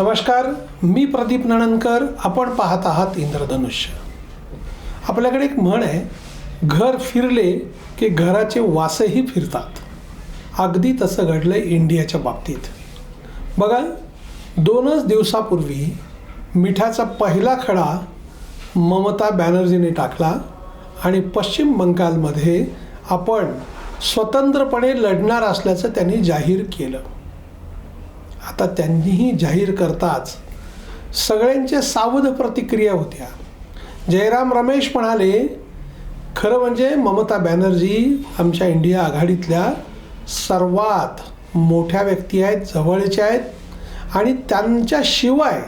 नमस्कार मी प्रदीप नणनकर आपण पाहत आहात इंद्रधनुष्य. आपल्याकडे एक म्हण आहे घर फिरले की घराचे वासही फिरतात. अगदी तसं घडलं इंडियाच्या बाबतीत. बघा दोनच दिवसापूर्वी मिठाचा पहिला खडा ममता बॅनर्जीने टाकला आणि पश्चिम बंगालमध्ये आपण स्वतंत्रपणे लढणार असल्याचं त्यांनी जाहीर केलं. आता त्यांनीही जाहीर करताच सगळ्यांचे सावध प्रतिक्रिया होत्या. जयराम रमेश म्हणाले खरं म्हणजे ममता बॅनर्जी आमच्या इंडिया आघाडीतल्या सर्वात मोठ्या व्यक्ती आहेत जवळच्या आहेत आणि त्यांच्याशिवाय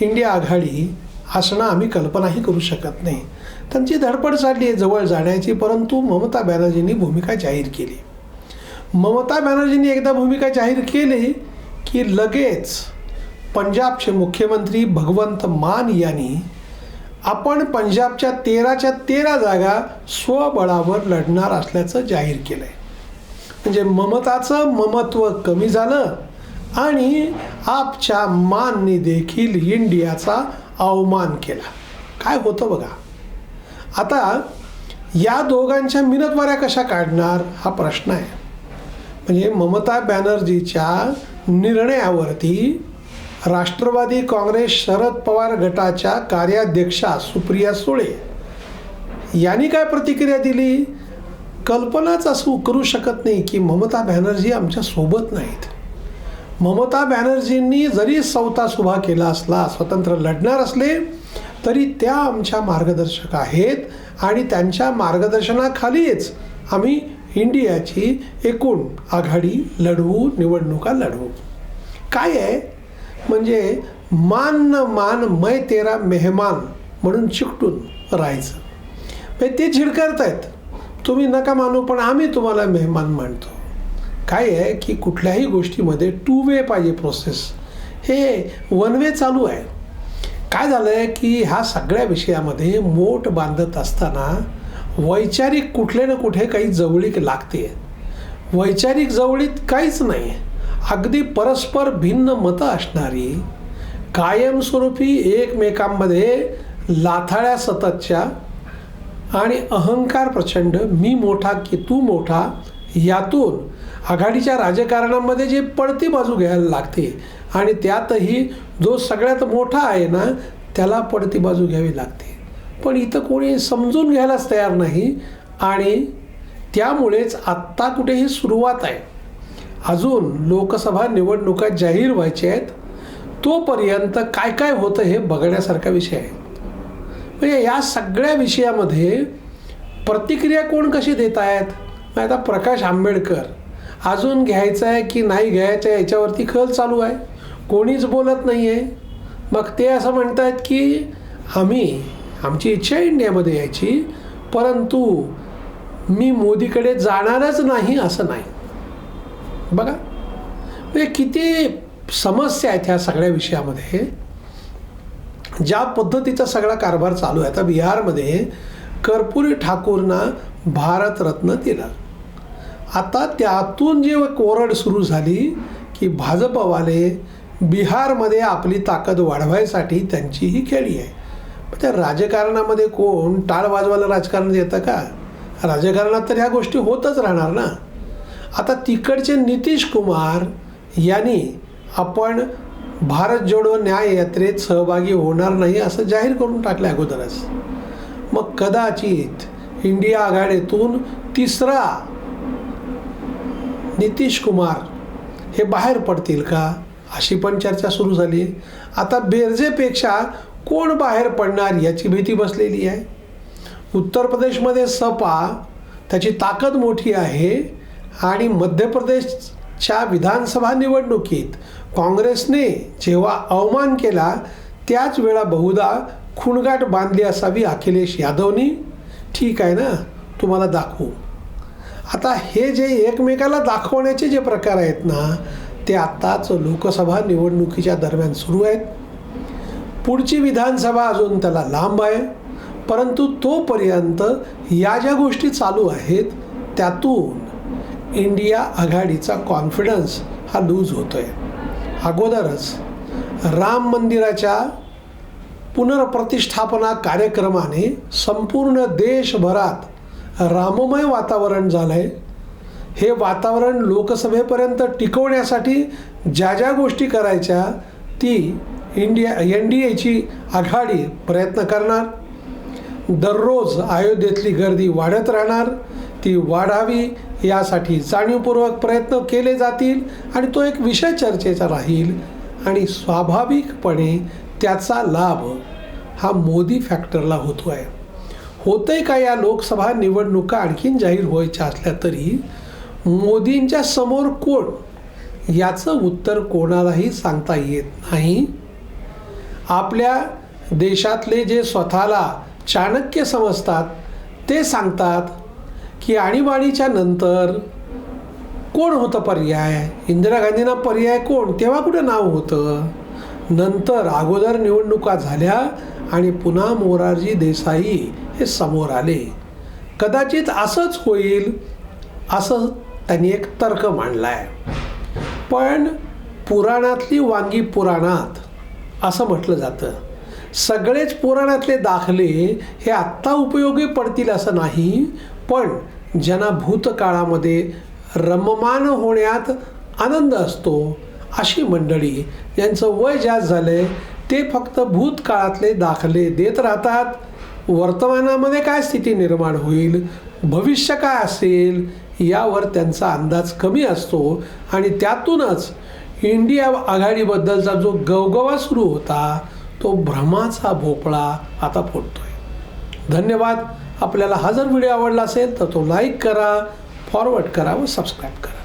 इंडिया आघाडी असणं आम्ही कल्पनाही करू शकत नाही. त्यांची धडपड चालली आहे जवळ जाण्याची परंतु ममता बॅनर्जींनी भूमिका जाहीर केली. ममता बॅनर्जींनी एकदा भूमिका जाहीर केली की लगेच पंजाबचे मुख्यमंत्री भगवंत मान यांनी आपण पंजाबच्या तेराच्या तेरा जागा स्वबळावर लढणार असल्याचं जाहीर केलं आहे म्हणजे ममताचं ममत्व कमी झालं आणि आपच्या मानने देखील इंडियाचा अवमान केला. काय होतं बघा. आता या दोघांच्या मिनतवाऱ्या कशा काढणार हा प्रश्न आहे. म्हणजे ममता बॅनर्जीच्या निर्णयावरती राष्ट्रवादी काँग्रेस शरद पवार गटाच्या कार्याध्यक्षा सुप्रिया सुळे यांनी काय प्रतिक्रिया दिली? कल्पनाच असू करू शकत नाही की ममता बॅनर्जी आमच्यासोबत नाहीत. ममता बॅनर्जींनी जरी सवतास उभा केला असला स्वतंत्र लढणार असले तरी त्या आमच्या मार्गदर्शक आहेत आणि त्यांच्या मार्गदर्शनाखालीच आम्ही इंडियाची एकूण आघाडी लढवू निवडणुका लढवू काय आहे? म्हणजे मान न मान मै तेरा मेहमान म्हणून चिकटून राहायचं. म्हणजे ते झिडकारत आहेत तुम्ही नका मानू पण आम्ही तुम्हाला मेहमान मानतो. काय आहे? की कुठल्याही गोष्टीमध्ये टू वे पाहिजे प्रोसेस हे वन वे चालू आहे. काय झालं आहे की ह्या सगळ्या विषयामध्ये मोठ बांधत असताना वैचारिक कुठले ना कुठे काही जवळीक लागते. वैचारिक जवळीत काहीच नाही. अगदी परस्पर भिन्न मतं असणारी कायमस्वरूपी एकमेकांमध्ये लाथाळ्या सततच्या आणि अहंकार प्रचंड मी मोठा की तू मोठा यातून आघाडीच्या राजकारणामध्ये जे पडती बाजू घ्यायला लागते आणि त्यातही जो सगळ्यात मोठा आहे ना त्याला पडती बाजू घ्यावी लागते. पण इथं कोणी समजून घ्यायलाच तयार नाही आणि त्यामुळेच आत्ता कुठेही सुरुवात आहे. अजून लोकसभा निवडणुका जाहीर व्हायच्या आहेत. तोपर्यंत काय काय होतं हे बघण्यासारखा विषय आहे. म्हणजे या सगळ्या विषयामध्ये प्रतिक्रिया कोण कशी देत आहेत? आता प्रकाश आंबेडकर. अजून घ्यायचं आहे की नाही घ्यायचं आहे याच्यावरती खल चालू आहे. कोणीच बोलत नाही आहे मग ते असं म्हणत आहेत की आम्ही आमची इच्छा आहे इंडियामध्ये यायची परंतु मी मोदीकडे जाणारच नाही असं नाही. बघा म्हणजे किती समस्या आहेत ह्या सगळ्या विषयामध्ये. ज्या पद्धतीचा सगळा कारभार चालू आहे. आता बिहारमध्ये कर्पुरी ठाकूरना भारतरत्न दिला. आता त्यातून जे कोरड सुरू झाली की भाजपवाले बिहारमध्ये आपली ताकद वाढवायसाठी त्यांची ही खेळी आहे. त्या राजकारणामध्ये कोण टाळ वाजवायला राजकारण येतं का? राजकारणात तर ह्या गोष्टी होतच राहणार ना. आता तिकडचे नितीश कुमार यांनी आपण भारत जोडो न्याय यात्रेत सहभागी होणार नाही असं जाहीर करून टाकलं अगोदरच. मग कदाचित इंडिया आघाडीतून तिसरा नितीश कुमार हे बाहेर पडतील का? अशी पण चर्चा सुरू झाली. आता बेरजेपेक्षा कोण बाहेर पडणार याची भीती बसलेली आहे? उत्तर प्रदेशमध्ये सपा त्याची ताकद मोठी आहे आणि मध्य प्रदेशच्या विधानसभा निवडणुकीत काँग्रेसने जेव्हा अवमान केला त्याच वेळा बहुधा खुणगाट बांधली असावी अखिलेश यादवनी. ठीक आहे ना? तुम्हाला दाखवू. आता हे जे एकमेकाला दाखवण्याचे जे प्रकार आहेत ना ते आत्ताच लोकसभा निवडणुकीच्या दरम्यान सुरू आहेत. पुढची विधानसभा अजून त्याला लांब आहे परंतु तोपर्यंत या ज्या गोष्टी चालू आहेत त्यातून इंडिया आघाडीचा कॉन्फिडन्स हा लूज होतो आहे अगोदरच राम मंदिराच्या पुनर्प्रतिष्ठापना कार्यक्रमाने संपूर्ण देशभरात राममय वातावरण झालं आहे हे वातावरण लोकसभेपर्यंत टिकवण्यासाठी ज्या ज्या गोष्टी करायच्या ती इंडिया एन डी एची आघाडी प्रयत्न करणार. दररोज अयोध्येतली गर्दी वाढत राहणार. ती वाढावी यासाठी जाणीवपूर्वक प्रयत्न केले जातील आणि तो एक विषय चर्चेचा राहील आणि स्वाभाविकपणे त्याचा लाभ हा मोदी फॅक्टरला होतो आहे होतंय का या लोकसभा निवडणुका आणखीन जाहीर व्हायच्या असल्या तरी मोदींच्या समोर कोण? याचं उत्तर कोणालाही सांगता येत नाही. आपल्या देशातले जे स्वतःला चाणक्य समजतात ते सांगतात की आणीबाणीच्या नंतर कोण होतं पर्याय? इंदिरा गांधींना पर्याय कोण? तेव्हा कुठं नाव होतं? नंतर अगोदर निवडणुका झाल्या आणि पुन्हा मोरारजी देसाई हे समोर आले. कदाचित असंच होईल असं त्यांनी एक तर्क मांडला आहे पण पुराणातली वांगी पुराणात असं म्हटलं जातं. सगळेच पुराणातले दाखले हे आत्ता उपयोगी पडतील असं नाही पण ज्यांना भूतकाळामध्ये रममान होण्यात आनंद असतो अशी मंडळी यांचं वय जास्त झालं आहे ते फक्त भूतकाळातले दाखले देत राहतात. वर्तमानामध्ये काय स्थिती निर्माण होईल? भविष्य काय असेल? यावर त्यांचा अंदाज कमी असतो आणि त्यातूनच इंडिया आघाडीबद्दलचा जो गवगवा सुरू होता तो भ्रमाचा भोपळा आता फुटतोय धन्यवाद. आपल्याला हा जर व्हिडिओ आवडला असेल तर तो लाईक करा फॉरवर्ड करा व सबस्क्राईब करा.